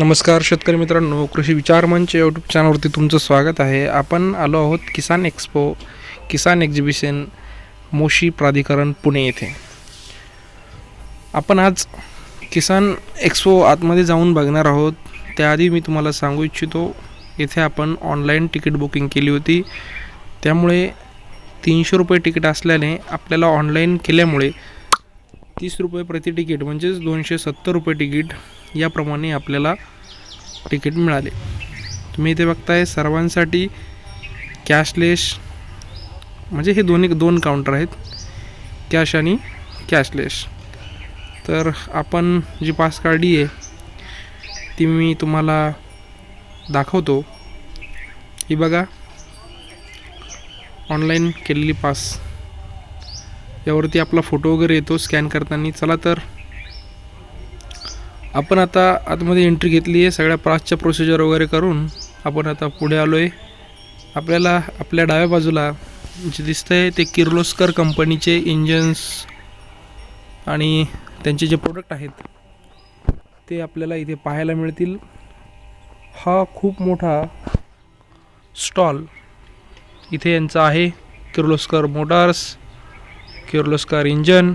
नमस्कार शेतकरी मित्रांनो कृषी विचार मंच यूट्यूब चॅनलवरती तुमचं स्वागत आहे. आपण आलो आहोत किसान एक्सपो किसान एक्झिबिशन मोशी प्राधिकरण पुणे येथे. आपण आज किसान एक्सपो आतमध्ये जाऊन बघणार आहोत. त्याआधी मी तुम्हाला सांगू इच्छितो येथे आपण ऑनलाईन तिकीट बुकिंग केली होती. त्यामुळे तीनशे रुपये तिकीट असल्याने आपल्याला ऑनलाईन केल्यामुळे तीस रुपये प्रति तिकीट म्हणजेच दोनशे सत्तर रुपये तिकीट याप्रमाणे आपल्याला तिकीट मिळाले. तुम्ही इथे बघताय सर्वांसाठी कॅशलेस म्हणजे हे दोन्ही दोन काउंटर आहेत. कॅश आणि कॅशलेस तर आपण जी पास काढली आहे ती मी तुम्हाला दाखवतो. ही बघा. ऑनलाईन केलेली पास यावरती आपला फोटो वगैरे येतो. स्कॅन करताना चला तर आपण आता आतमध्ये एंट्री घेतली आहे. सगळ्या पासच्या प्रोसिजर वगैरे करून आपण आता पुढे आलो आहे आपल्याला आपल्या डाव्या बाजूला जे दिसतं आहे ते किर्लोस्कर कंपनीचे इंजन्स आणि त्यांचे जे प्रोडक्ट आहेत ते आपल्याला इथे पाहायला मिळतील. हा खूप मोठा स्टॉल इथे यांचा आहे. Kirloskar motors Kirloskar engine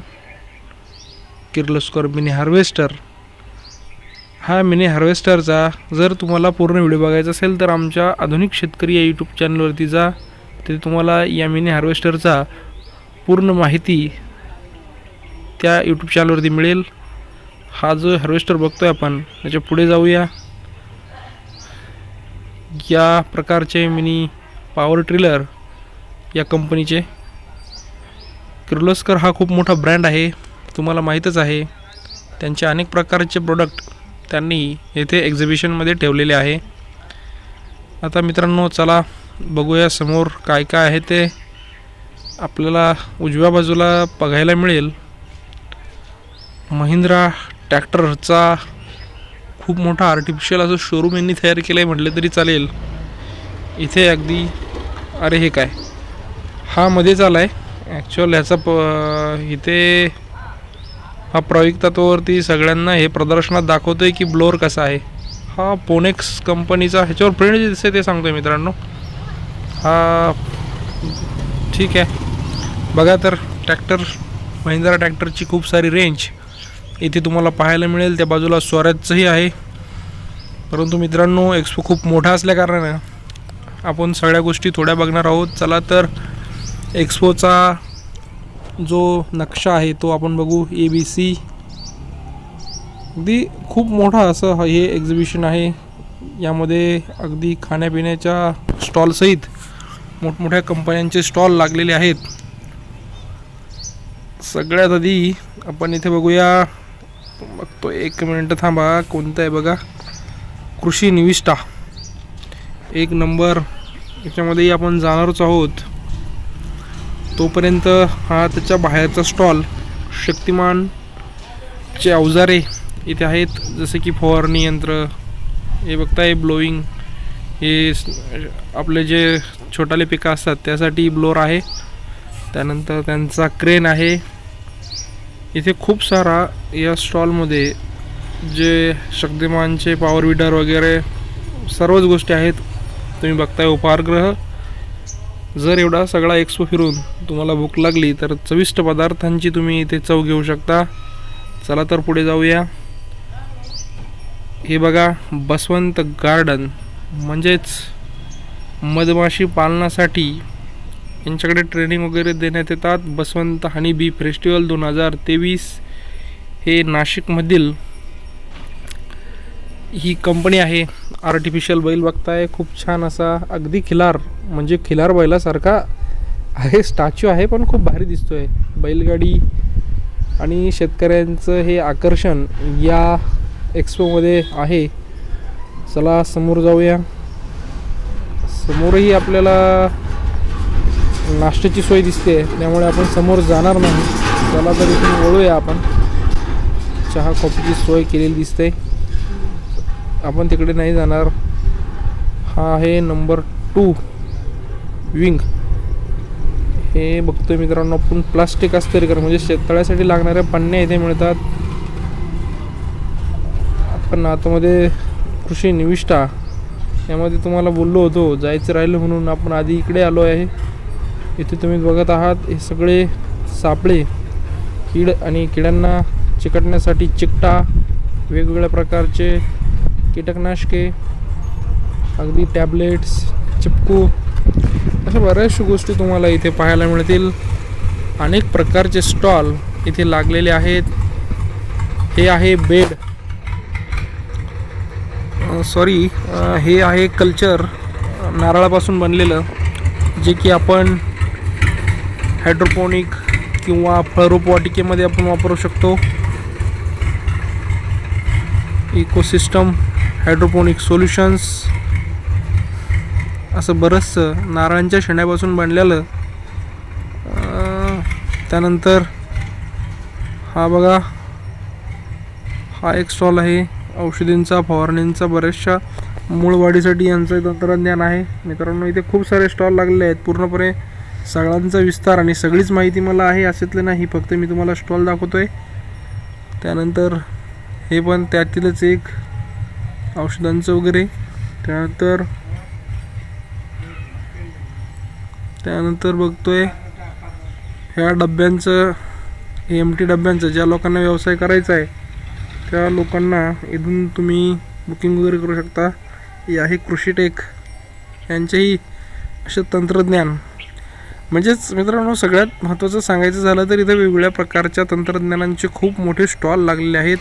Kirloskar mini harvester हा मिनी हार्वेस्टरचा. जर तुम्हाला पूर्ण व्हिडिओ बघायचा असेल तर आमच्या आधुनिक शेतकरी या यूट्यूब चॅनलवरती जा. तिथे तुम्हाला या मिनी हार्वेस्टरचा पूर्ण माहिती त्या यूट्यूब चॅनलवरती मिळेल. हा जो हार्वेस्टर बघतो आहे आपण त्याच्या पुढे जाऊया. या प्रकारचे मिनी पॉवर ट्रिलर या कंपनीचे किर्लोस्कर हा खूप मोठा ब्रँड आहे. तुम्हाला माहीतच आहे. त्यांचे अनेक प्रकारचे प्रोडक्ट त्यांनी येथे एक्झिबिशनमध्ये ठेवलेले आहे. आता मित्रांनो चला बघूया समोर काय काय आहे ते आपल्याला उजव्या बाजूला बघायला मिळेल. महिंद्रा ट्रॅक्टरचा खूप मोठा आर्टिफिशियल असं शोरूम यांनी तयार केलं आहे म्हटलं तरी चालेल. इथे अगदी अरे हे काय? हा मध्येच आला आहे ॲक्च्युअल ह्याचा प इथे हा प्रयुक्त तत्वावरती सगळ्यांना हे प्रदर्शनात दाखवतोय की ब्लोअर कसा आहे. हा पोनेक्स कंपनीचा ह्याच्यावर प्रिंट जे दिसते ते सांगतोय मित्रांनो. हा ठीक आहे. बघा तर ट्रॅक्टर महिंद्रा ट्रॅक्टरची खूप सारी रेंज इथे तुम्हाला पाहायला मिळेल त्या बाजूला स्वराजचंही आहे. परंतु मित्रांनो एक्सपो खूप मोठा असल्याकारणानं आपण सगळ्या गोष्टी थोड्या बघणार आहोत. चला तर एक्सपोचा जो नक्षा आहे तो आपण बघू. ए बी सी अगदी खूप मोठा असं हे एक्झिबिशन आहे. यामध्ये अगदी खाण्यापिण्याच्या स्टॉलसहित मोठमोठ्या कंपन्यांचे स्टॉल लागलेले आहेत. सगळ्यात आधी आपण इथे बघूया. बघतो एक मिनटं थांबा. कोणतं आहे बघा? कृषी निविष्ठा. एक नंबर. याच्यामध्येही आपण जाणारच आहोत. तोपर्यंत हा त्याच्या बाहेरचा स्टॉल शक्तिमानचे अवजारे इथे आहेत. जसे की फवारणी यंत्र हे बघताय ब्लोईंग हे आपले जे छोटाले पिकं असतात त्यासाठी ब्लोअर आहे. त्यानंतर त्यांचा क्रेन आहे. इथे खूप सारा या स्टॉलमध्ये जे शक्तिमानचे पॉवर विडर वगैरे सर्वच गोष्टी आहेत. तुम्ही बघताय उपहारगृह जर एवढा सगळा एक्सपो फिरून तुम्हाला भूक लागली तर चविष्ट पदार्थांची तुम्ही इथे चव घेऊ शकता. चला तर पुढे जाऊया. हे बघा बसवंत गार्डन म्हणजेच मधमाशी पालनासाठी यांच्याकडे ट्रेनिंग वगैरे देण्यात येतात. बसवंत हनी बी फेस्टिवल दोन हजार तेवीस हे नाशिकमधील ही कंपनी आहे. आर्टिफिशियल बैल बघताय खूप छान असा अगदी खिलार म्हणजे खिलार बैलासारखा आहे स्टॅच्यू आहे पण खूप भारी दिसतोय. बैलगाडी आणि शेतकऱ्यांचं हे आकर्षण या एक्सपोमध्ये आहे. चला समोर जाऊया. समोरही आपल्याला नाश्त्याची सोय दिसते त्यामुळे आपण समोर जाणार नाही. चला तर इथून वळूया आपण. चहा कॉफीची सोय केलेली दिसते. आपण तिकडे नाही जाणार. हा आहे नंबर टू. विंग. हे बघतोय मित्रांनो आपण प्लास्टिक असतं कर. म्हणजे शेततळ्यासाठी लागणाऱ्या पन्न्या इथे मिळतात. आपण आतमध्ये कृषी निविष्ठा यामध्ये तुम्हाला बोललो होतो जायचं राहिलं म्हणून आपण आधी इकडे आलो आहे. इथे तुम्ही बघत आहात हे सगळे सापळे कीड आणि किड्यांना चिकटण्यासाठी चिकटा वेगवेगळ्या प्रकारचे कीटकनाशके अगदी टॅबलेट्स चिपकू अशा बऱ्याचशा गोष्टी तुम्हाला इथे पाहायला मिळतील. अनेक प्रकारचे स्टॉल इथे लागलेले आहेत. हे आहे बेड. सॉरी हे आहे कल्चर नारळापासून बनलेलं जे की आपण हायड्रोपोनिक किंवा फळरोपवाटिकेमध्ये आपण वापरू शकतो. Ecosystem hydroponic solutions. असं बरंचसं नारळांच्या शेंड्यापासून बनलेलं. त्यानंतर हा बघा. हा एक स्टॉल आहे. औषधींचा फवारणींचा बऱ्याचशा मूळ वाढीसाठी यांचं तंत्रज्ञान आहे. मित्रांनो इथे खूप सारे स्टॉल लागलेले आहेत. पूर्णपणे सगळ्यांचा विस्तार आणि सगळीच माहिती मला आहे. असेतलं नाही फक्त मी तुम्हाला स्टॉल दाखवतो आहे त्यानंतर हे पण त्यातीलच एक औषधांचं वगैरे. त्यानंतर त्यानंतर बघतोय ह्या डब्यांचं एम टी डब्यांचं ज्या लोकांना व्यवसाय करायचा आहे त्या लोकांना इथून तुम्ही बुकिंग वगैरे करू शकता. हे आहे कृषीटेक यांचेही असे तंत्रज्ञान. म्हणजेच मित्रांनो सगळ्यात महत्त्वाचं सांगायचं झालं तर इथं वेगवेगळ्या प्रकारच्या तंत्रज्ञानांचे खूप मोठे स्टॉल लागलेले आहेत.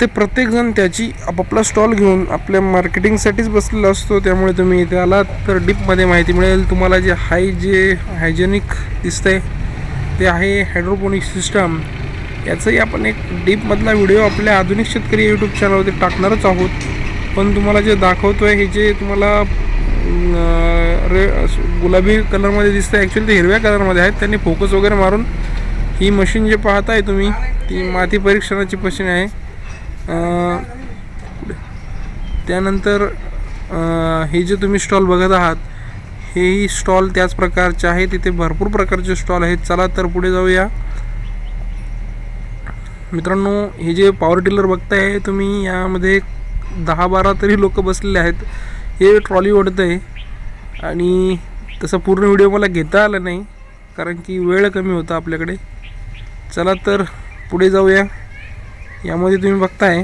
ते प्रत्येकजण त्याची आपापला स्टॉल घेऊन आपल्या मार्केटिंगसाठीच बसलेला असतो. त्यामुळे तुम्ही इथे आलात तर डीपमध्ये माहिती मिळेल. तुम्हाला जे हाय जे हायजेनिक दिसतंय ते आहे हायड्रोपोनिक सिस्टम याचाही आपण एक डीपमधला व्हिडिओ आपल्या आधुनिक शेतकरी यूट्यूब चॅनलवरती टाकणारच आहोत. पण तुम्हाला जे दाखवतो आहे हे जे तुम्हाला रे गुलाबी कलरमध्ये दिसतं ॲक्च्युली ते हिरव्या कलरमध्ये आहेत. त्यांनी फोकस वगैरे मारून ही मशीन जे पाहताय तुम्ही ती माती परीक्षणाची मशीन आहे. त्यानंतर हे जे तुम्ही स्टॉल बघत आहात हेही स्टॉल त्याच प्रकारचे आहेत. तिथे भरपूर प्रकारचे स्टॉल आहेत. चला तर पुढे जाऊया. मित्रांनो हे जे पॉवर टिलर बघताय तुम्ही यामध्ये दहा बारा तरी लोक बसलेले आहेत. हे ट्रॉली ओढतं आहे आणि तसा पूर्ण व्हिडिओ मला घेता आला नाही कारण की वेळ कमी होता आपल्याकडे. चला तर पुढे जाऊया. यामध्ये तुम्ही बघताय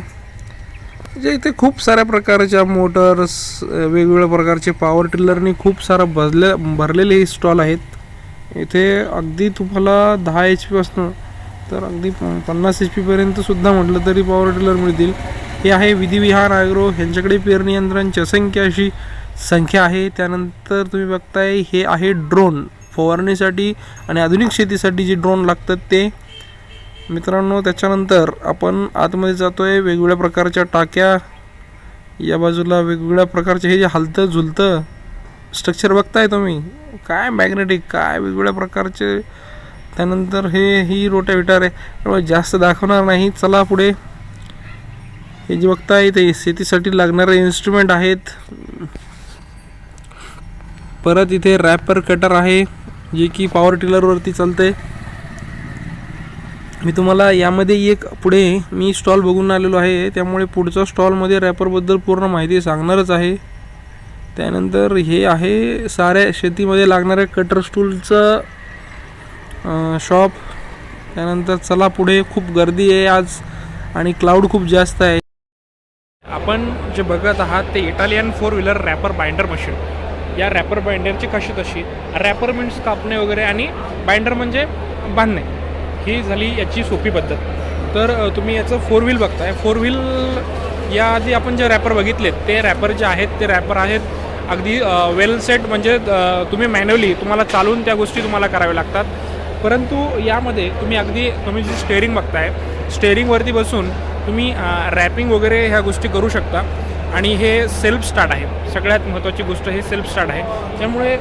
जे इथे खूप साऱ्या प्रकारच्या मोटर्स वेगवेगळ्या प्रकारचे पॉवर टिलरनी खूप सारा भरले भरलेले स्टॉल आहेत. इथे अगदी तुम्हाला दहा एच पीपासनं तर अगदी पन्नास एच पीपर्यंतसुद्धा म्हटलं तरी पॉवर टिलर मिळतील. हे आहे विधिविहार आग्रो ह्यांच्याकडे पेरणी यंत्रांची असंख्य अशी संख्या आहे. त्यानंतर तुम्ही बघताय हे आहे ड्रोन फवारणीसाठी आणि आधुनिक शेतीसाठी जे ड्रोन लागतात ते मित्रांनो त्याच्यानंतर आपण आतमध्ये जातो आहे वेगवेगळ्या प्रकारच्या टाक्या. या बाजूला वेगवेगळ्या प्रकारचे हे जे हलतं झुलतं स्ट्रक्चर बघताय तुम्ही. काय मॅग्नेटिक काय वेगवेगळ्या प्रकारचे. त्यानंतर हे ही रोटाविटार आहे. त्यामुळे जास्त दाखवणार नाही. चला पुढे. हे जे बघताय ते शेतीसाठी लागणारे इन्स्ट्रुमेंट आहेत. परत इथे रॅपर कटर आहे जे की पॉवर टिलरवरती चालते मी तुम्हाला यामध्ये एक पुढे मी स्टॉल बघून आलेलो आहे. त्यामुळे पुढच्या स्टॉलमध्ये रॅपरबद्दल पूर्ण माहिती सांगणारच आहे. त्यानंतर हे आहे साऱ्या शेतीमध्ये लागणाऱ्या कटर स्टूलचं शॉप. त्यानंतर चला पुढे खूप गर्दी आहे आज आणि क्लाउड खूप जास्त आहे. आपण जे बघत आहात ते Italian four wheeler wrapper binder machine. या रॅपर बाइंडरची कशी तशी? रॅपर मीन्स कापणे वगैरे आणि बाइंडर म्हणजे बांधणे. ही झाली याची सोपी पद्धत. तर तुम्ही याचं फोर व्हील बघताय. फोर व्हील याआधी आपण जे रॅपर बघितलेत ते रॅपर जे आहेत ते रॅपर आहेत अगदी वेल सेट म्हणजे तुम्ही मॅन्युअली तुम्हाला चालून त्या गोष्टी तुम्हाला कराव्या लागतात. परंतु यामध्ये तुम्ही अगदी तुम्ही जी स्टेअरिंग बघताय स्टेअरिंगवरती बसून तुम्ही रॅपिंग वगैरे ह्या गोष्टी करू शकता. आणि हे सेल्फ स्टार्ट आहे. सगळ्यात महत्त्वाची गोष्ट हे सेल्फ स्टार्ट आहे. त्यामुळे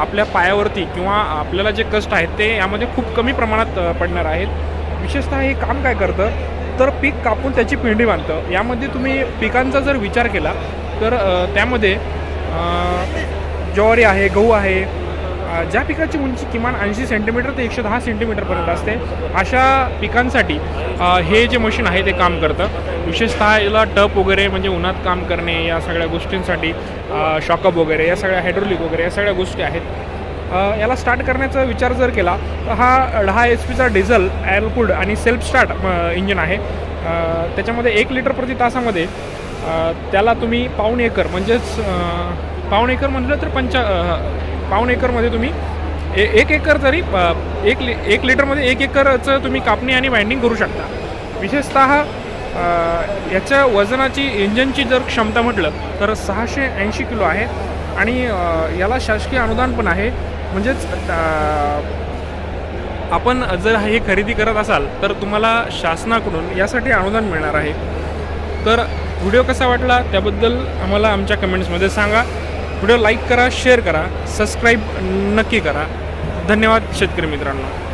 आपल्या पायावरती किंवा आपल्याला जे कष्ट आहेत ते यामध्ये खूप कमी प्रमाणात पडणार आहेत. विशेषतः हे काम काय करतं? तर पीक कापून त्याची पिंडी बांधतं. यामध्ये तुम्ही पिकांचा जर विचार केला तर त्यामध्ये ज्वारी आहे गहू आहे ज्या पिकाची उंची किमान ऐंशी सेंटीमीटर ते एकशे दहा सेंटीमीटरपर्यंत असते अशा पिकांसाठी हे जे मशीन आहे ते काम करतं. विशेषतः याला टप वगैरे म्हणजे उन्हात काम करणे या सगळ्या गोष्टींसाठी शॉकअप वगैरे या सगळ्या हायड्रोलिक वगैरे या सगळ्या गोष्टी आहेत. याला स्टार्ट करण्याचा विचार जर केला तर हा दहा एच पीचा डिझल ॲलकूड आणि सेल्फ स्टार्ट इंजिन आहे. त्याच्यामध्ये एक लिटर प्रति तासामध्ये त्याला तुम्ही पाऊण एकर म्हणजेच पाऊण एकर म्हटलं तर पंचा पाऊण एकरमध्ये तुम्ही ए एक एकर तरी एक लि एक लिटरमध्ये एक एकरचं तुम्ही कापणी आणि वाइंडिंग करू शकता. विशेषतः याच्या वजनाची इंजनची जर क्षमता म्हटलं तर सहाशे ऐंशी किलो आहे. आणि याला शासकीय अनुदान पण आहे. म्हणजेच आपण जर हे खरेदी करत असाल तर तुम्हाला शासनाकडून यासाठी अनुदान मिळणार आहे. तर व्हिडिओ कसा वाटला त्याबद्दल आम्हाला आमच्या कमेंट्समध्ये सांगा. व्हिडिओ लाईक करा शेअर करा सबस्क्राईब नक्की करा. धन्यवाद शेतकरी मित्रांनो.